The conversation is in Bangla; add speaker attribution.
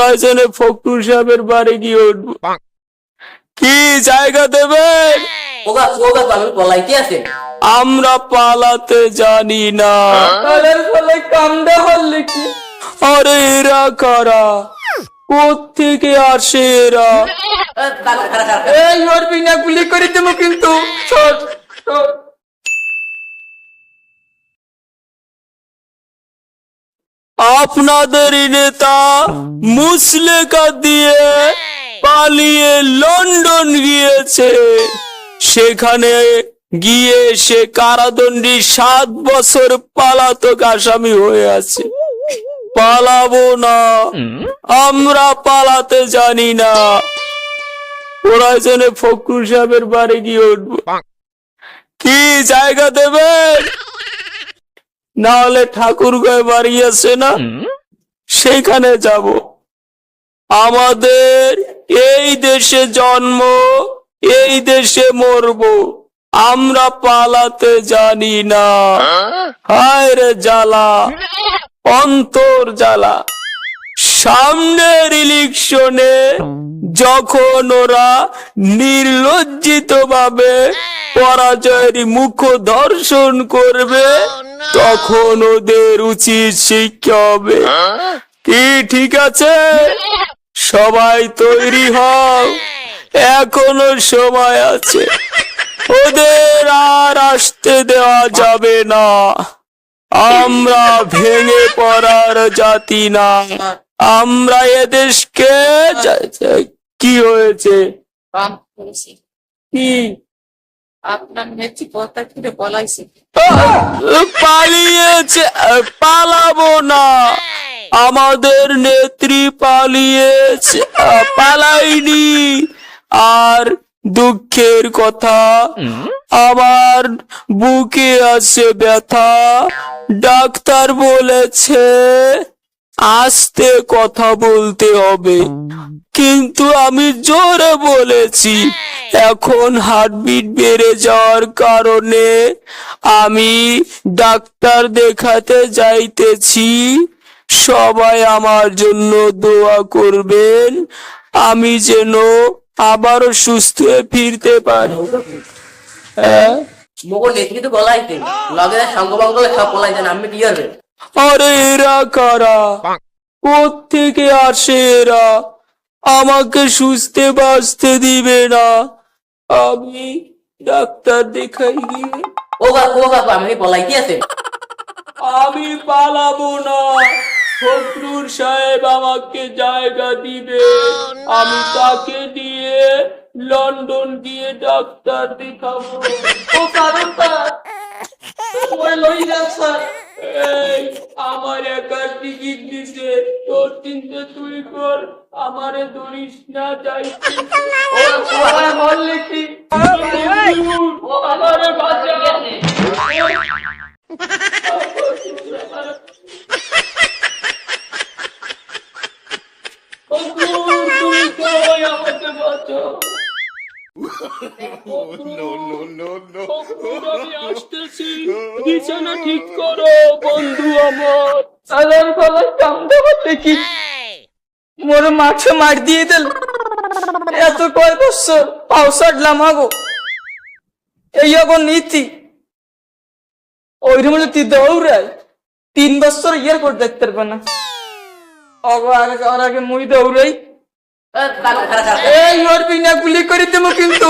Speaker 1: প্রয়োজনে সাহেবের বাড়ি গিয়ে উঠবো। কি জায়গা দেবেন? আমরা পালাতে জানি না। কি? আরে এরা কারা? কোথেকে আসে এরা? এই ওর বিনা গুলি করে দেবো কিন্তু। আপনাদের নেতা মুসলেকা দিয়ে পালিয়ে লন্ডন গিয়েছে। সেখানে গিয়ে সে কারাদণ্ডী সাত বছর পালাতক আসামি হয়ে আছে। পালাবো না। আমরা পালাতে জানি না। প্রয়োজনে ফখরুল সাহেবের বাড়ি গিয়ে উঠবো। কি জায়গা দেবেন? না হলে ঠাকুর গায়ে বাড়ি আছে না? সেইখানে যাব। আমাদের এই দেশে জন্ম এই দেশে মরব আমরা পালাতে জানি না। হায় রে জ্বালা অন্তর জ্বালা। সামনের ইলেকশনে যখন ওরা নির্লজ্জিত ভাবে পরাজয়ের মুখ দর্শন করবে তখন ওদের উচিত শিক্ষা হবে। কি ঠিক আছে? সবাই তৈরি হও। এখনও সময় আছে। ওদের আর আসতে দেওয়া যাবে না। আমরা ভেঙে পড়ার জাতি না। আমরা এদেশকে কি হয়েছে? কি?
Speaker 2: আপনার নেত্রী পথা ফিরে পলাইছে
Speaker 1: আহ, পালিয়েছে পালাবো না। আমাদের নেত্রী পালিয়েছে পালাইনি। আর দুঃখের কথা আমার বুকে আছে ব্যথা। ডাক্তার বলেছে আস্তে কথা বলতে হবে। কিন্তু আমি জোরে বলেছি এখন হার্টবিট বেড়ে যাওয়ার কারণে আমি ডাক্তার দেখাতে যাইতেছি। সবাই আমার জন্য দোয়া করবেন। আমি যেন আবারও সুস্থ হয়ে ফিরতে পারি। হ্যাঁ?
Speaker 3: মোগো নেত্রী তো গলাইতে লগে সঙ্গ সব পলাইতেন আমি কি করবে
Speaker 1: আরে এরা কারা? কোথেকে আসে এরা? আমাকে সুস্থে বাঁচতে দিবে না। আমি ডাক্তার দেখাই গিয়ে
Speaker 3: ওগা ওগা তো আমি পলাইতে আছে?
Speaker 1: আমি পালাবো না। ফখরুল সাহেব আমাকে জায়গা দিবে। আমি তাকে দিয়ে লন্ডন গিয়ে ডাক্তার দেখাবো। ও কারণ ওই লই স্যার। আমার একার টিকিট দিছে তোর চিন্তা তুই কর আমারে ধরিস না যাই আমারে বাঁচা তুমি সবাই আমাকে বাঁচাও আমি আসতেছি। বিছানা ঠিক করো বন্ধু আমার। আলার ফালার কামড়ে হতে কি? মোর মাঠে মার দিয়ে দিল। এত কয় বছর পাউসাডলাম আগো। এই এখন নীতি। ওইরকম তুই দৌড়ায়। তিন বছর ইয়ার করে দেখতে পারবে না। অগ আগে আর আগে মুই দৌড়াই। এই ওর বিনা গুলি করে দেবো কিন্তু।